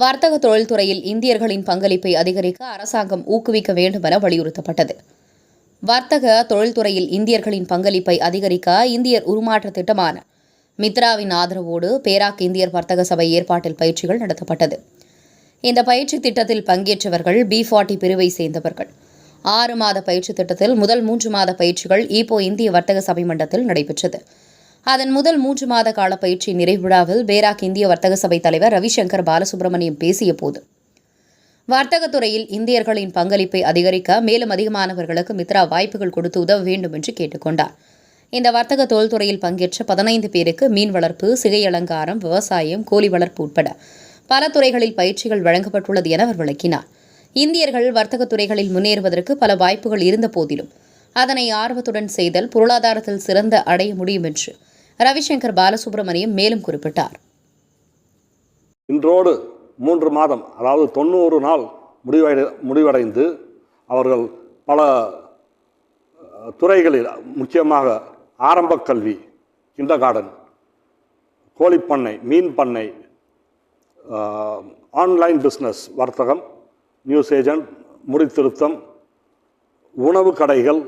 வர்த்தக தொழில்துறையில் இந்தியர்களின் பங்களிப்பை அதிகரிக்க அரசாங்கம் ஊக்குவிக்க வேண்டும் என வலியுறுத்தப்பட்டது. வர்த்தக தொழில்துறையில் இந்தியர்களின் பங்களிப்பை அதிகரிக்க இந்தியர் உருமாற்ற திட்டமான மித்ராவின் ஆதரவோடு பேராக் இந்தியர் வர்த்தக சபை ஏற்பாட்டில் பயிற்சிகள் நடத்தப்பட்டது. இந்த பயிற்சி திட்டத்தில் பங்கேற்றவர்கள் பி ஃபார்ட்டி பிரிவை சேர்ந்தவர்கள். ஆறு மாத பயிற்சி திட்டத்தில் முதல் மூன்று மாத பயிற்சிகள் ஈப்போ இந்திய வர்த்தக சபை மண்டத்தில் நடைபெற்றது. அதன் முதல் மூன்று மாத கால பயிற்சி நிறைவிழாவில் பேராக் இந்திய வர்த்தக சபை தலைவர் ரவிசங்கர் பாலசுப்ரமணியம் பேசிய போது வர்த்தகத்துறையில் இந்தியர்களின் பங்களிப்பை அதிகரிக்க மேலும் அதிகமானவர்களுக்கு மித்ரா வாய்ப்புகள் கொடுத்து உதவ வேண்டும் என்று கேட்டுக்கொண்டார். இந்த வர்த்தக தொழில்துறையில் பங்கேற்ற பதினைந்து பேருக்கு மீன் வளர்ப்பு சிகை அலங்காரம் விவசாயம் கோழி வளர்ப்பு உட்பட பல துறைகளில் பயிற்சிகள் வழங்கப்பட்டுள்ளது என அவர் விளக்கினார். இந்தியர்கள் வர்த்தக துறைகளில் முன்னேறுவதற்கு பல வாய்ப்புகள் இருந்த போதிலும் அதனை ஆர்வத்துடன் செய்தல் பொருளாதாரத்தில் சிறந்த அடைய முடியும் என்று ரவிசங்கர் பாலசுப்ரமணியம் மேலும் குறிப்பிட்டார். இன்றோடு மூன்று மாதம் அதாவது தொண்ணூறு நாள் முடிவடை முடிவடைந்து அவர்கள் பல துறைகளில் முக்கியமாக ஆரம்பக் கல்வி கிண்டர் கார்டன் கோழிப்பண்ணை மீன் பண்ணை ஆன்லைன் பிஸ்னஸ் வர்த்தகம் நியூஸ் ஏஜென்ட் முடித்திருத்தம் உணவு கடைகள்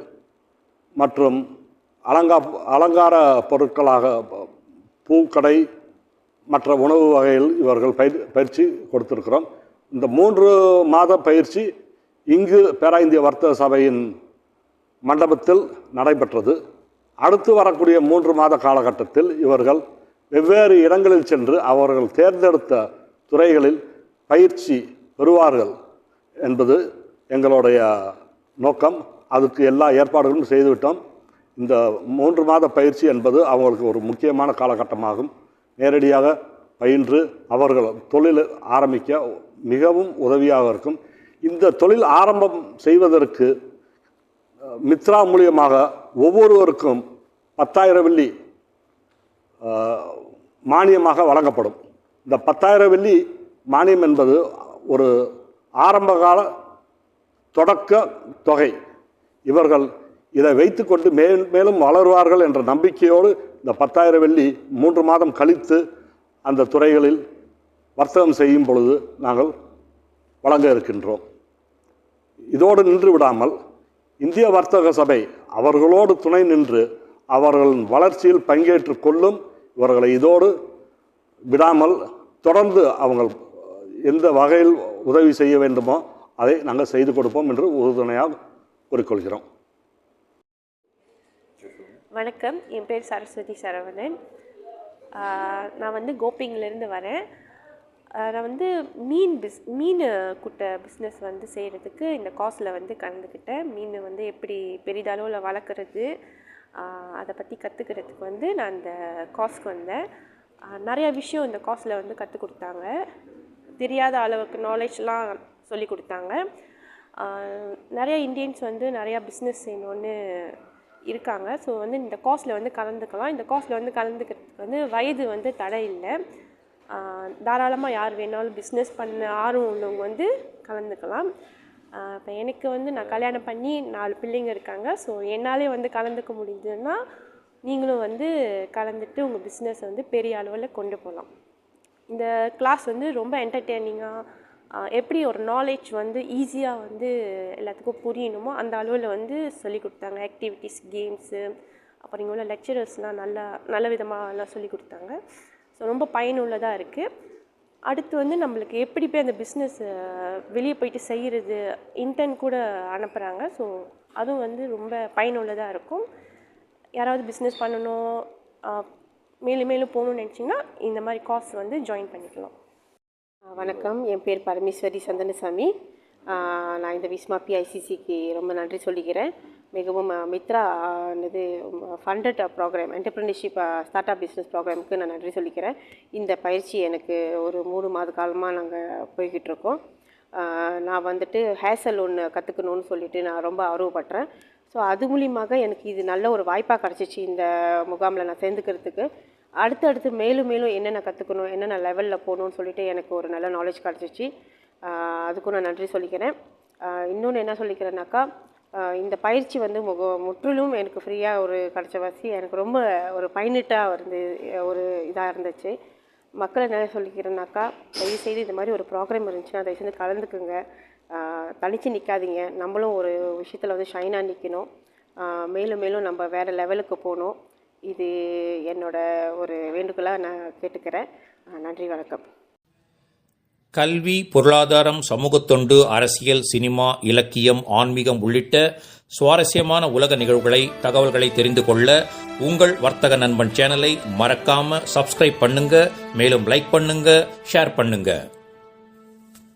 மற்றும் அலங்கா அலங்கார பொருட்களாக பூக்கடை மற்ற உணவு வகையில் இவர்கள் பயிர் பயிற்சி கொடுத்துருக்கிறோம். இந்த மூன்று மாத பயிற்சி இங்கு பேரா இந்திய வர்த்தக சபையின் மண்டபத்தில் நடைபெற்றது. அடுத்து வரக்கூடிய மூன்று மாத காலகட்டத்தில் இவர்கள் வெவ்வேறு இடங்களில் சென்று அவர்கள் தேர்ந்தெடுத்த துறைகளில் பயிற்சி பெறுவார்கள் என்பது எங்களுடைய நோக்கம். அதுக்கு எல்லா ஏற்பாடுகளும் செய்துவிட்டோம். இந்த மூன்று மாத பயிற்சி என்பது அவங்களுக்கு ஒரு முக்கியமான காலகட்டமாகும். நேரடியாக பயின்று அவர்கள் தொழில் ஆரம்பிக்க மிகவும் உதவியாக இருக்கும். இந்த தொழில் ஆரம்பம் செய்வதற்கு மித்ரா மூலியமாக ஒவ்வொருவருக்கும் பத்தாயிரம் வெள்ளி மானியமாக வழங்கப்படும். இந்த பத்தாயிரம் வெள்ளி மானியம் என்பது ஒரு ஆரம்பகால தொடக்க தொகை. இவர்கள் இதை வைத்துக்கொண்டு மேல் மேலும் வளருவார்கள் என்ற நம்பிக்கையோடு இந்த பத்தாயிரம் வெள்ளி மூன்று மாதம் கழித்து அந்த துறைகளில் வர்த்தகம் செய்யும் பொழுது நாங்கள் வழங்க இருக்கின்றோம். இதோடு நின்று விடாமல் இந்திய வர்த்தக சபை அவர்களோடு துணை நின்று அவர்களின் வளர்ச்சியில் பங்கேற்று கொள்ளும் இவர்களை இதோடு விடாமல் தொடர்ந்து அவங்க எந்த வகையில் உதவி செய்ய வேண்டுமோ அதை நாங்கள் செய்து கொடுப்போம் என்று உறுதுணையாக கூறிக்கொள்கிறோம். வணக்கம். என் பேர் சரஸ்வதி சரவணன். நான் வந்து கோபிங்கிலேருந்து வரேன். நான் வந்து மீன் பிஸ் மீன் குட்டை பிஸ்னஸ் வந்து செய்கிறதுக்கு இந்த காஸில் வந்து கலந்துக்கிட்டேன் மீன் வந்து எப்படி பெரிதளவில் வளர்க்குறது அதை பற்றி கற்றுக்கிறதுக்கு வந்து நான் இந்த காஸ்க்கு வந்தேன். நிறையா விஷயம் இந்த காஸில் வந்து கற்றுக் கொடுத்தாங்க. தெரியாத அளவுக்கு நாலேஜ்லாம் சொல்லி கொடுத்தாங்க. நிறைய இந்தியன்ஸ் வந்து நிறையா பிஸ்னஸ் செய்யணுன்னு இருக்காங்க. ஸோ வந்து இந்த காஸ்ட்டில் வந்து கலந்துக்கலாம். இந்த காஸ்ட்டில் வந்து கலந்துக்கிறதுக்கு வந்து வயது வந்து தடை இல்லை தாராளமாக யார் வேணாலும் பிஸ்னஸ் பண்ண ஆர்வம் உள்ளவங்க வந்து கலந்துக்கலாம். இப்போ எனக்கு வந்து நான் கல்யாணம் பண்ணி நாலு பிள்ளைங்க இருக்காங்க. ஸோ என்னாலே வந்து கலந்துக்க முடியுதுன்னா நீங்களும் வந்து கலந்துட்டு உங்கள் பிஸ்னஸை வந்து பெரிய அளவில் கொண்டு போகலாம் இந்த கிளாஸ் வந்து ரொம்ப என்டர்டெய்னிங்காக எப்படி ஒரு நாலேஜ் வந்து ஈஸியாக வந்து எல்லாத்துக்கும் புரியணுமோ அந்த அளவில் வந்து சொல்லிக் கொடுத்தாங்க. ஆக்டிவிட்டீஸ் கேம்ஸு அப்புறம் இங்கே உள்ள லெக்சரர்ஸ்லாம் நல்லா நல்ல விதமாக எல்லாம் சொல்லிக் கொடுத்தாங்க. ஸோ ரொம்ப பயனுள்ளதாக இருக்குது அடுத்து வந்து நம்மளுக்கு எப்படி போய் அந்த பிஸ்னஸ் வெளியே போயிட்டு செய்கிறது இன்டர்ன் கூட அனுப்புகிறாங்க ஸோ அதுவும் வந்து ரொம்ப பயனுள்ளதாக இருக்கும். யாராவது பிஸ்னஸ் பண்ணணும் மேலும் மேலும் போகணும்னு நினச்சிங்கன்னா இந்த மாதிரி கார்ஸ் வந்து ஜாயின் பண்ணிக்கலாம். வணக்கம். என் பேர் பரமேஸ்வரி சந்தனசாமி. நான் இந்த விஸ்மா பிஐசிசிக்கு ரொம்ப நன்றி சொல்லிக்கிறேன். மிகவும் மித்ரா இது funded program entrepreneurship start up business ப்ரோக்ராமுக்கு நான் நன்றி சொல்லிக்கிறேன். இந்த பயிற்சி எனக்கு ஒரு மூணு மாத காலமாக நாங்கள் போய்கிட்டு இருக்கோம் நான் வந்துட்டு ஹேர் சலூன் கற்றுக்கணும்னு சொல்லிட்டு நான் ரொம்ப ஆர்வப்படுறேன். ஸோ அது மூலியமாக எனக்கு இது நல்ல ஒரு வாய்ப்பாக கிடச்சிச்சு இந்த முகாமில் நான் சேர்ந்துக்கிறதுக்கு. அடுத்தடுத்து மேலும் மேலும் என்னென்ன கற்றுக்கணும் என்னென்ன லெவலில் போகணும்னு சொல்லிட்டு எனக்கு ஒரு நல்ல நாலேஜ் கிடச்சிச்சு. அதுக்கும் நான் நன்றி சொல்லிக்கிறேன். இன்னொன்று என்ன சொல்லிக்கிறேன்னாக்கா இந்த பயிற்சி வந்து முக முற்றிலும் எனக்கு ஃப்ரீயாக ஒரு கிடச்ச வசி எனக்கு ரொம்ப ஒரு பயனிட்டாக இருந்து ஒரு இதாக இருந்துச்சு. மக்களை என்ன சொல்லிக்கிறேன்னாக்கா தயவுசெய்து இந்த மாதிரி ஒரு ப்ரோக்ராம் இருந்துச்சுன்னா தயவுசெய்து கலந்துக்குங்க. தனித்து நிற்காதீங்க நம்மளும் ஒரு விஷயத்தில் வந்து ஷைனாக நிற்கணும் மேலும் மேலும் நம்ம வேறு லெவலுக்கு போகணும். இது என்னோட ஒரு வேண்டுகோளாக நான் கேட்டுக்கிறேன். நன்றி வணக்கம். கல்வி பொருளாதாரம் சமூகத்தொண்டு அரசியல் சினிமா இலக்கியம் ஆன்மீகம் உள்ளிட்ட சுவாரஸ்யமான உலக நிகழ்வுகளை தகவல்களை தெரிந்து கொள்ள உங்கள் வர்த்தக நண்பன் சேனலை மறக்காம சப்ஸ்கிரைப் பண்ணுங்க மேலும் லைக் பண்ணுங்க ஷேர் பண்ணுங்க.